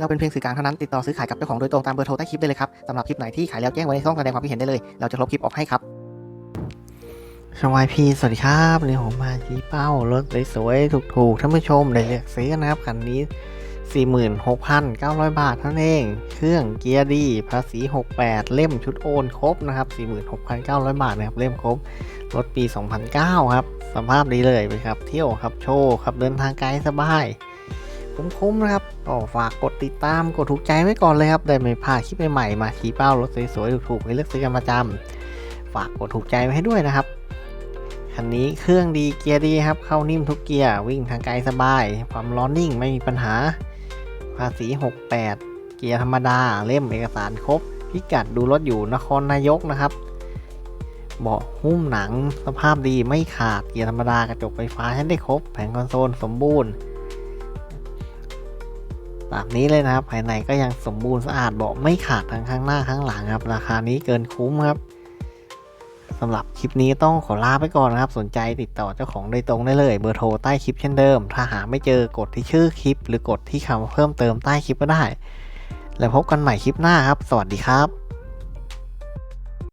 เราเป็นเพียงสื่อกลางเท่านั้นติดต่อซื้อขายกับเจ้าของโดยตรงตามเบอร์โทรใต้คลิปได้เลยครับสำหรับคลิปไหนที่ขายแล้วแจ้งไว้ในช่องแสดงความคิดเห็นได้เลย เราจะลบคลิปออกให้ครับชวายพีสวัสดีครับวันนี้ผมมาชี้เป้ารถสวยๆถูกๆท่านผู้ชมได้เลือกซื้อนนะครับคันนี้ 46,900 บาทเท่านั้นเอง เครื่องเกียร์ดี ภาษี 68 เล่มชุดโอนครบนะครับ 46,900 บาทนะครับเล่มครบ รถปี 2009 ครับสภาพดีเลยไปครับ เที่ยวครับโชว์ครับเดินทางไกลสบาย คุ้มๆนะครับก็ฝากกดติดตามกดถูกใจไว้ก่อนเลยครับได้ไม่พลาดคลิปใหม่ๆมาชี้เป้ารถสวยๆถูกๆให้เลือกซื้อกันประจำฝากกดถูกใจไว้ให้ด้วยนะครับคันนี้เครื่องดีเกียร์ดีครับเข้านิ่มทุกเกียร์วิ่งทางไกลสบาย ความร้อนนิ่งไม่มีปัญหา ภาษี 68 เกียร์ธรรมดาเล่มเอกสารครบ พิกัดดูรถอยู่นครนายกนะครับเบาะหุ้มหนังสภาพดีไม่ขาดเกียร์ธรรมดากระจกไฟฟ้าใช้ได้ครบ แผงคอนโซลสมบูรณ์ แบบนี้เลยนะครับ ภายในก็ยังสมบูรณ์สะอาดเบาะไม่ขาดทั้งข้างหน้าข้างหลังครับ ราคานี้เกินคุ้มครับสำหรับคลิปนี้ต้องขอลาไปก่อนนะครับ สนใจติดต่อเจ้าของโดยตรงได้เลยเบอร์โทรใต้คลิปเช่นเดิม ถ้าหาไม่เจอกดที่ชื่อคลิป หรือกดที่คำเพิ่มเติมใต้คลิปก็ได้ แล้วพบกันใหม่คลิปหน้าครับ สวัสดีครับ